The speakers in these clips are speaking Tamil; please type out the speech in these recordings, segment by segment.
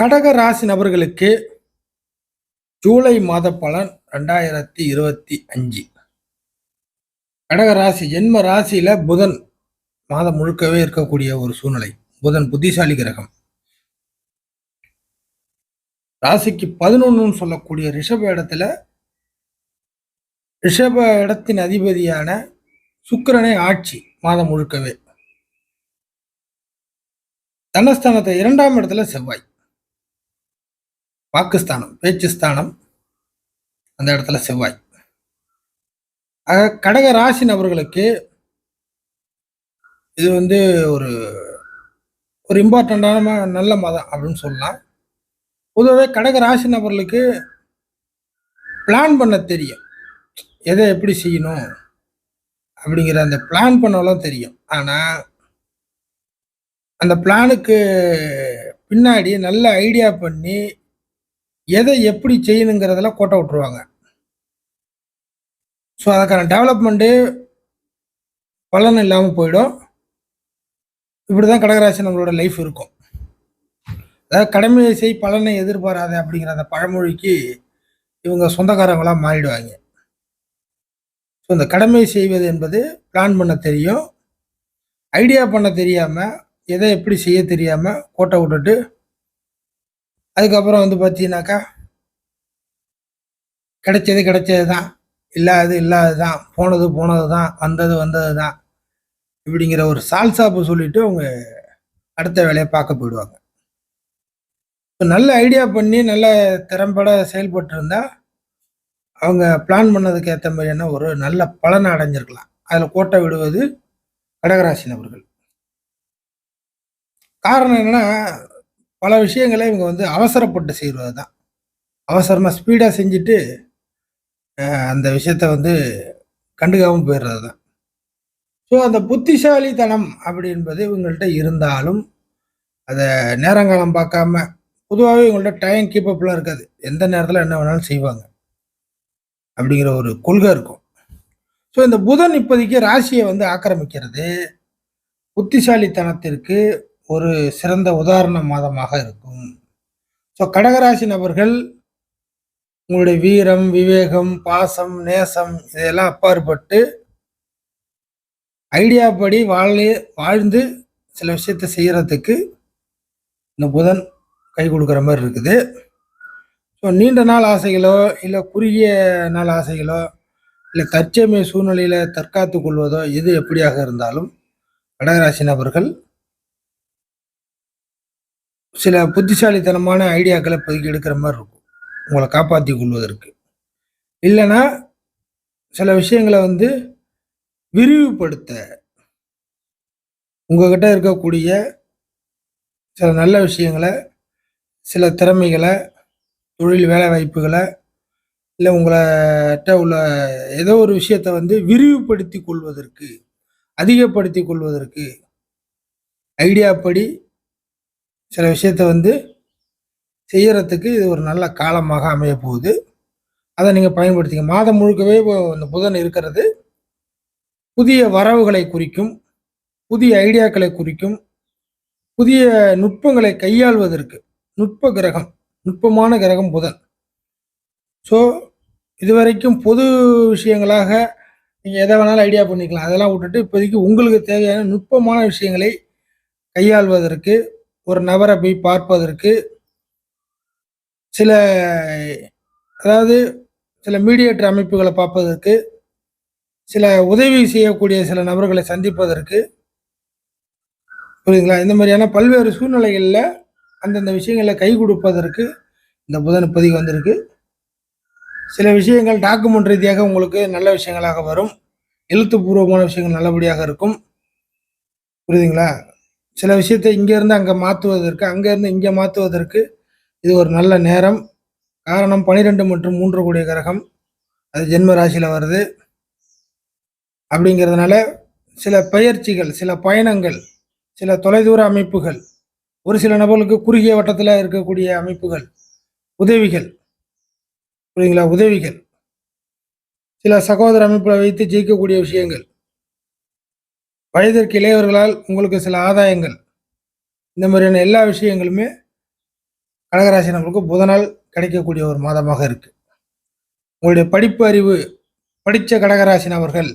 கடக ராசி நபர்களுக்கு ஜூலை மாத பலன் ரெண்டாயிரத்தி இருபத்தி அஞ்சு. கடக ராசி ஜென்ம ராசியில புதன் மாதம் முழுக்கவே இருக்கக்கூடிய ஒரு சூழ்நிலை. புதன் புத்திசாலி கிரகம். ராசிக்கு பதினொன்னு சொல்லக்கூடிய ரிஷப இடத்துல ரிஷப இடத்தின் அதிபதியான சுக்கரனை ஆட்சி மாதம் முழுக்கவே. தனஸ்தானத்தை இரண்டாம் இடத்துல செவ்வாய். வாக்குஸ்தானம் பேச்சுஸ்தானம் அந்த இடத்துல செவ்வாய். ஆக கடக ராசி நபர்களுக்கு இது வந்து ஒரு ஒரு இம்பார்ட்டண்ட்டான நல்ல மதம் அப்படின்னு சொல்லலாம். பொதுவாகவே கடக ராசி நபர்களுக்கு பிளான் பண்ண தெரியும். எதை எப்படி செய்யணும் அப்படிங்கிற அந்த பிளான் பண்ணலாம் தெரியும். ஆனால் அந்த பிளானுக்கு பின்னாடி நல்ல ஐடியா பண்ணி எதை எப்படி செய்யணுங்கிறதெல்லாம் கோட்டை விட்டுருவாங்க. ஸோ அதுக்கான டெவலப்மெண்ட்டு பலன் இல்லாமல் போயிடும். இப்படி தான் கடகராசி நம்மளோட லைஃப் இருக்கும். அதாவது கடமையை செய் பலனை எதிர்பாராத அப்படிங்கிற அந்த பழமொழிக்கு இவங்க சொந்தக்காரங்களாக மாறிடுவாங்க. ஸோ இந்த கடமை செய்வது என்பது பிளான் பண்ண தெரியும். ஐடியா பண்ண தெரியாமல் எதை எப்படி செய்ய தெரியாமல் கோட்டை விட்டுட்டு அதுக்கப்புறம் வந்து பார்த்தீங்கன்னாக்கா கிடைச்சது கிடைச்சது தான் இல்லாதது இல்லாதது தான் போனது போனது தான் வந்தது வந்தது தான் இப்படிங்கிற ஒரு சால்சாப்பு சொல்லிட்டு அவங்க அடுத்த வேலையை பார்க்க போயிடுவாங்க. இப்போ நல்ல ஐடியா பண்ணி நல்ல திறம்பட செயல்பட்டு இருந்தால் அவங்க பிளான் பண்ணதுக்கு ஏற்ற மாதிரியான ஒரு நல்ல பலனை அடைஞ்சிருக்கலாம். அதில் கோட்டை விடுவது கடகராசி நபர்கள் காரணம் என்னன்னா பல விஷயங்களை இவங்க வந்து அவசரப்பட்டு செய்வது தான் அவசரமாக ஸ்பீடாக செஞ்சுட்டு அந்த விஷயத்த வந்து கண்டுக்காமல் போயிடுறது தான் ஸோ அந்த புத்திசாலித்தனம் அப்படி என்பது இவங்கள்ட்ட இருந்தாலும் அதை நேரங்காலம் பார்க்காம பொதுவாகவே இவங்கள்ட்ட டைம் கீப்பப்லாம் இருக்காது. எந்த நேரத்தில் என்ன வேணாலும் செய்வாங்க. அப்படிங்கிற ஒரு கொள்கை இருக்கும். ஸோ இந்த புதன் இப்போதைக்கு ராசியை வந்து ஆக்கிரமிக்கிறது. புத்திசாலித்தனத்திற்கு ஒரு சிறந்த உதாரண மாதமாக இருக்கும். ஸோ கடகராசி நபர்கள் உங்களுடைய வீரம் விவேகம் பாசம் நேசம் இதையெல்லாம் அப்பாற்பட்டு ஐடியா படி வாழ வாழ்ந்து சில விஷயத்த செய்கிறதுக்கு இந்த புதன் கை கொடுக்குற மாதிரி இருக்குது. ஸோ நீண்ட நாள் ஆசைகளோ இல்லை குறுகிய நாள் ஆசைகளோ இல்லை தற்சமய சூழ்நிலையில் தற்காத்து கொள்வதோ எது எப்படியாக இருந்தாலும் கடகராசி நபர்கள் சில புத்திசாலித்தனமான ஐடியாக்களை பதுக்கி எடுக்கிற மாதிரி இருக்கும். உங்களை காப்பாற்றி கொள்வதற்கு. இல்லைன்னா சில விஷயங்களை வந்து விரிவுபடுத்த உங்ககிட்ட இருக்கக்கூடிய சில நல்ல விஷயங்களை சில திறமைகளை தொழில் வேலை வாய்ப்புகளை இல்லை உங்கள்கிட்ட உள்ள ஏதோ ஒரு விஷயத்தை வந்து விரிவுபடுத்தி கொள்வதற்கு அதிகப்படுத்தி கொள்வதற்கு ஐடியாப்படி சில விஷயத்த வந்து செய்யறதுக்கு இது ஒரு நல்ல காலமாக அமைய போகுது. அதை நீங்கள் பயன்படுத்திங்க மாதம் முழுக்கவே இந்த புதன் இருக்கிறது. புதிய வரவுகளை குறிக்கும் புதிய ஐடியாக்களை குறிக்கும் புதிய நுட்பங்களை கையாள்வதற்கு நுட்ப கிரகம் நுட்பமான கிரகம் புதன். ஸோ இதுவரைக்கும் பொது விஷயங்களாக நீங்கள் எதை வேணாலும் ஐடியா பண்ணிக்கலாம். அதெல்லாம் விட்டுட்டு இப்போதைக்கு உங்களுக்கு தேவையான நுட்பமான விஷயங்களை கையாள்வதற்கு ஒரு நபரை போய் பார்ப்பதற்கு சில அதாவது சில மீடியேட்டர் அமைப்புகளை பார்ப்பதற்கு சில உதவி செய்யக்கூடிய சில நபர்களை சந்திப்பதற்கு. புரியுதுங்களா? இந்த மாதிரியான பல்வேறு சூழ்நிலைகளில் அந்தந்த விஷயங்களை கை கொடுப்பதற்கு இந்த புதன் பதிவு வந்திருக்கு. சில விஷயங்கள் டாக்குமெண்ட் ரீதியாக உங்களுக்கு நல்ல விஷயங்களாக வரும். எழுத்துப்பூர்வமான விஷயங்கள் நல்லபடியாக இருக்கும். புரியுதுங்களா? சில விஷயத்தை இங்கேருந்து அங்கே மாற்றுவதற்கு அங்கேருந்து இங்கே மாற்றுவதற்கு இது ஒரு நல்ல நேரம். காரணம் பனிரெண்டு மற்றும் மூன்று கூடிய கிரகம். அது ஜென்ம ராசியில் வருது. அப்படிங்கிறதுனால சில பயிற்சிகள் சில பயணங்கள் சில தொலைதூர அமைப்புகள் ஒரு சில நபர்களுக்கு குறுகிய வட்டத்தில் இருக்கக்கூடிய அமைப்புகள் உதவிகள். புரியுங்களா உதவிகள். சில சகோதர அமைப்பில் வைத்து ஜெயிக்கக்கூடிய விஷயங்கள். வயதிற்கு இளையவர்களால் உங்களுக்கு சில ஆதாயங்கள். இந்த மாதிரியான எல்லா விஷயங்களுமே கடகராசி நம்மளுக்கு புதனால் கிடைக்கக்கூடிய ஒரு மாதமாக இருக்குது உங்களுடைய படிப்பு அறிவு படித்த கடகராசி நபர்கள்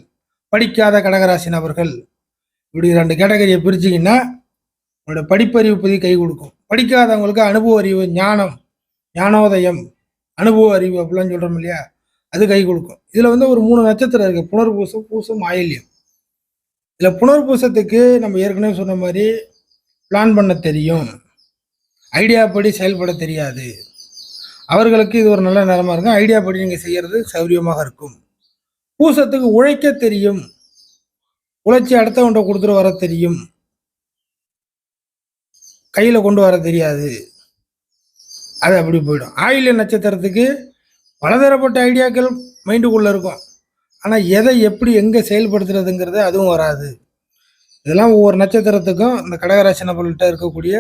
படிக்காத கடகராசி நபர்கள் இப்படி ரெண்டு கேட்டகரியை பிரிச்சிங்கன்னா உங்களோட படிப்பறிவு பற்றி கை கொடுக்கும். படிக்காதவங்களுக்கு அனுபவ அறிவு ஞானம் ஞானோதயம் அனுபவ அறிவு அப்படிலாம் சொல்கிறோம் இல்லையா? அது கை கொடுக்கும். இதில் வந்து ஒரு மூணு நட்சத்திரம் இருக்குது புனர்பூசம் பூசம் ஆயில்யம். இதில் புனர்பூசத்துக்கு நம்ம ஏற்கனவே சொன்ன மாதிரி பிளான் பண்ண தெரியும். ஐடியா படி செயல்பட தெரியாது. அவர்களுக்கு இது ஒரு நல்ல நேரமாக இருக்கும். ஐடியா படி நீங்கள் செய்கிறது சௌரியமாக இருக்கும். பூசத்துக்கு உழைக்க தெரியும். உழைச்சி அடுத்தவன்ட்ட கொடுத்துட்டு வர தெரியும். கையில் கொண்டு வர தெரியாது. அது அப்படி போயிடும். ஆயில்ய நட்சத்திரத்துக்கு பலதரப்பட்ட ஐடியாக்கள் மைண்டுக்குள்ளே இருக்கும். ஆனால் எதை எப்படி எங்கே செயல்படுத்துறதுங்கிறது அதுவும் வராது. இதெல்லாம் ஒவ்வொரு நட்சத்திரத்துக்கும் இந்த கடகராசி நபர்கள்ட்ட இருக்கக்கூடிய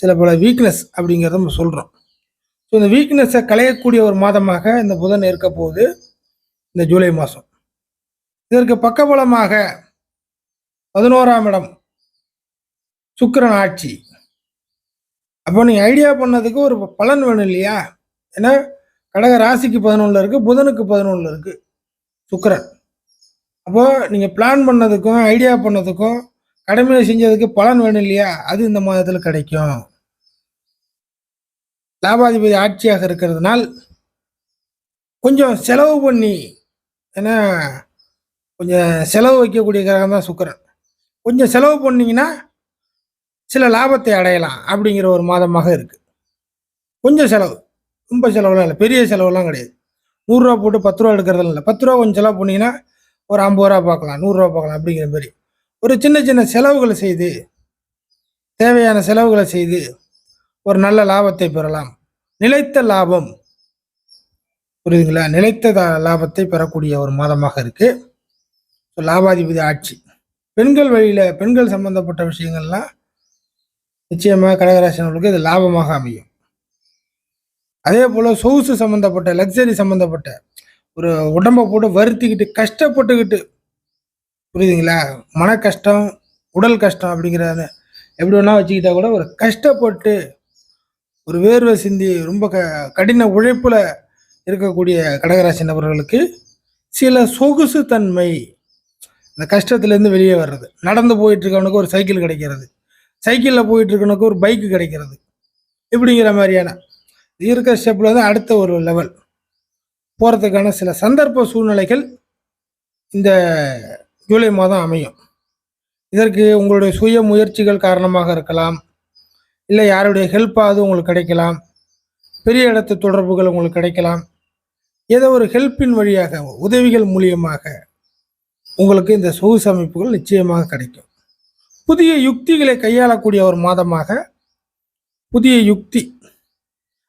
சில பல வீக்னஸ் அப்படிங்கிறத நம்ம சொல்கிறோம் ஸோ இந்த வீக்னஸை களையக்கூடிய ஒரு மாதமாக இந்த புதன் இருக்க போகுது இந்த ஜூலை மாதம் இதற்கு பக்கபலமாக பதினோராம் இடம் சுக்கரன் ஆட்சி. அப்போ நீங்கள் ஐடியா பண்ணதுக்கு ஒரு பலன் வேணும் இல்லையா? ஏன்னா கடக ராசிக்கு பதினொன்றில் இருக்குது புதனுக்கு பதினொன்றில் இருக்குது சுக்கரன். அப்போது நீங்கள் பிளான் பண்ணதுக்கும் ஐடியா பண்ணதுக்கும் கடமையை செஞ்சதுக்கு பலன் வேணும் இல்லையா? அது இந்த மாதத்தில் கிடைக்கும். லாபாதிபதி ஆட்சியாக இருக்கிறதுனால் கொஞ்சம் செலவு பண்ணி ஏன்னா கொஞ்சம் செலவு வைக்கக்கூடிய கிரகம் தான் சுக்கரன். கொஞ்சம் செலவு பண்ணிங்கன்னா சில லாபத்தை அடையலாம் அப்படிங்கிற ஒரு மாதமாக இருக்குது கொஞ்சம் செலவு ரொம்ப செலவுலாம் இல்லை பெரிய செலவுலாம் கிடையாது. நூறுரூவா போட்டு பத்து ரூபா எடுக்கிறதுல இல்லை. பத்து ரூபா கொஞ்சம் செலவு பண்ணிங்கன்னா ஒரு ஐம்பது ரூபா பார்க்கலாம் நூறுரூவா பார்க்கலாம் அப்படிங்கிற மாதிரி. ஒரு சின்ன சின்ன செலவுகளை செய்து தேவையான செலவுகளை செய்து ஒரு நல்ல லாபத்தை பெறலாம். நிலைத்த லாபம். புரியுதுங்களா? நிலைத்த தா- லாபத்தை பெறக்கூடிய ஒரு மாதமாக இருக்குது லாபாதிபதி ஆட்சி. பெண்கள் வழியில் பெண்கள் சம்பந்தப்பட்ட விஷயங்கள்லாம் நிச்சயமாக கடகராசினர்களுக்கு இது லாபமாக அமையும். அதே போல் சொகுசு சம்மந்தப்பட்ட லக்ஸரி சம்மந்தப்பட்ட ஒரு உடம்ப போட்டு வருத்திக்கிட்டு கஷ்டப்பட்டுக்கிட்டு புரியுதுங்களா? மன கஷ்டம் உடல் கஷ்டம் அப்படிங்கிறத எப்படி வேணா வச்சுக்கிட்டா கூட ஒரு கஷ்டப்பட்டு ஒரு வேர்வை சிந்தி ரொம்ப க கடின உழைப்பில் இருக்கக்கூடிய கடகராசி நபர்களுக்கு சில சொகுசு தன்மை இந்த கஷ்டத்துலேருந்து வெளியே வர்றது. நடந்து போயிட்டுருக்கவனுக்கு ஒரு சைக்கிள் கிடைக்கிறது. சைக்கிளில் போயிட்டுருக்கவனுக்கு ஒரு பைக்கு கிடைக்கிறது. இப்படிங்கிற மாதிரியான இருக்கிற ஸ்டெப்பில் வந்து அடுத்த ஒரு லெவல் போகிறதுக்கான சில சந்தர்ப்ப சூழ்நிலைகள் இந்த ஜூலை மாதம் அமையும். இதற்கு உங்களுடைய சுய முயற்சிகள் காரணமாக இருக்கலாம். இல்லை யாருடைய ஹெல்ப்பாவது உங்களுக்கு கிடைக்கலாம். பெரிய இடத்து தொடர்புகள் உங்களுக்கு கிடைக்கலாம். ஏதோ ஒரு ஹெல்ப்பின் வழியாக உதவிகள் மூலியமாக உங்களுக்கு இந்த சொகுசு அமைப்புகள் நிச்சயமாக கிடைக்கும். புதிய யுக்திகளை கையாளக்கூடிய ஒரு மாதமாக புதிய யுக்தி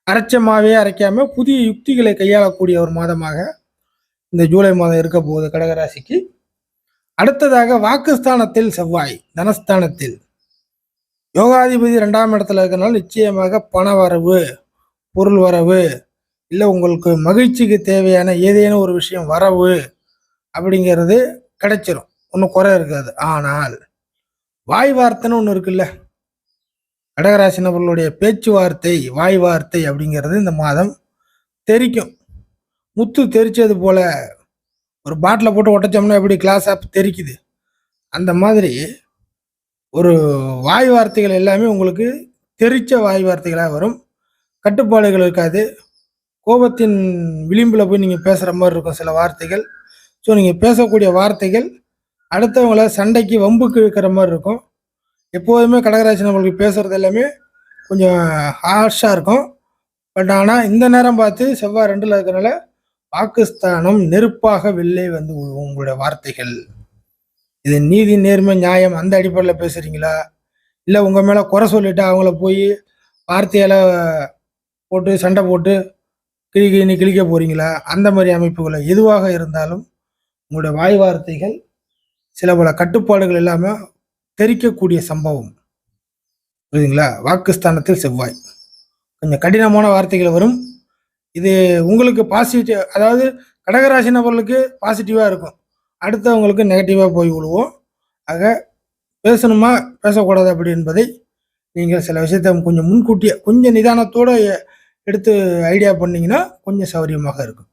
அரைச்ச மாவே அரைக்காம புதிய யுக்திகளை கையாளக்கூடிய ஒரு மாதமாக இந்த ஜூலை மாதம் இருக்க போகுது கடகராசிக்கு. அடுத்ததாக வாக்குஸ்தானத்தில் செவ்வாய் தனஸ்தானத்தில். யோகாதிபதி ரெண்டாம் இடத்துல இருக்கிறனால நிச்சயமாக பண வரவு பொருள் வரவு இல்லை உங்களுக்கு மகிழ்ச்சிக்கு தேவையான ஏதேனும் ஒரு விஷயம் வரவு அப்படிங்கிறது கிடைச்சிரும். ஒன்றும் குறை இருக்காது. ஆனால் வாய் வார்த்தைன்னு ஒன்று இருக்குல்ல? கடகராசி நபர்களுடைய பேச்சுவார்த்தை வாய் வார்த்தை அப்படிங்கிறது இந்த மாதம் தெரிக்கும். முத்து தெரிச்சது போல் ஒரு பாட்டில் போட்டு உடைச்சோம்னா எப்படி கிளாஸ் ஆப் தெரிக்குது? அந்த மாதிரி ஒரு வாய் வார்த்தைகள் எல்லாமே உங்களுக்கு தெரிச்ச வாய் வார்த்தைகளாக வரும். கட்டுப்பாடுகள் இருக்காது. கோபத்தின் விளிம்பில் போய் நீங்கள் பேசுகிற மாதிரி இருக்கும் சில வார்த்தைகள். ஸோ நீங்கள் பேசக்கூடிய வார்த்தைகள் அடுத்தவங்கள சண்டைக்கு வம்புக்கு இழுக்கிற மாதிரி இருக்கும். எப்போதுமே கடகராசி நம்மளுக்கு பேசுகிறது எல்லாமே கொஞ்சம் ஹார்ஷாக இருக்கும். பட் ஆனால் இந்த நேரம் பார்த்து செவ்வாய் ரெண்டில் இருக்கிறனால பாகிஸ்தானம் நெருப்பாக வெளிலே வந்து விழுவும் உங்களுடைய வார்த்தைகள். இது நீதி நேர்மை நியாயம் அந்த அடிப்படையில் பேசுகிறீங்களா இல்லை உங்கள் மேலே குறை சொல்லிட்டு அவங்கள போய் வார்த்தையால் போட்டு சண்டை போட்டு கிழி கிழி கிழிக்க போகிறீங்களா அந்த மாதிரி அமைப்புகளை எதுவாக இருந்தாலும் உங்களுடைய வாய் வார்த்தைகள் சில பல கட்டுப்பாடுகள் இல்லாமல் தெரிக்கக்கூடிய சம்பவம். புரியுதுங்களா? வாக்குஸ்தானத்தில் செவ்வாய். கொஞ்சம் கடினமான வார்த்தைகள் வரும். இது உங்களுக்கு பாசிட்டிவ் அதாவது கடகராசி நபர்களுக்கு பாசிட்டிவாக இருக்கும். அடுத்தவங்களுக்கு நெகட்டிவாக போய் விழுவோம். ஆக பேசணுமா? பேசக்கூடாது அப்படி என்பதை நீங்கள் சில விஷயத்தை கொஞ்சம் முன்கூட்டியே கொஞ்சம் நிதானத்தோடு எடுத்து ஐடியா பண்ணிங்கன்னா கொஞ்சம் சௌரியமாக இருக்கும்.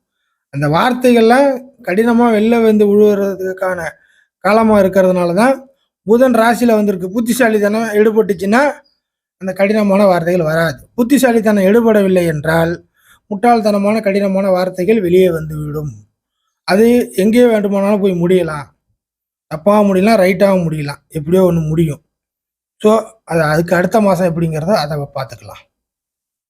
அந்த வார்த்தைகள்லாம் கடினமாக வெளில வந்து விழுவுறதுக்கான காலமாக இருக்கிறதுனால தான் புதன் ராசியில் வந்திருக்கு. புத்திசாலித்தனம் எடுபட்டுச்சுன்னா அந்த கடினமான வார்த்தைகள் வராது. புத்திசாலித்தனம் எடுபடவில்லை என்றால் முட்டாள்தனமான கடினமான வார்த்தைகள் வெளியே வந்துவிடும். அது எங்கேயோ வேண்டுமானாலும் போய் முடியலாம். தப்பாக முடியலாம் ரைட்டாகவும் முடியலாம். எப்படியோ ஒன்று முடியும். ஸோ அது அதுக்கு அடுத்த மாதம் எப்படிங்கிறத அதை பார்த்துக்கலாம்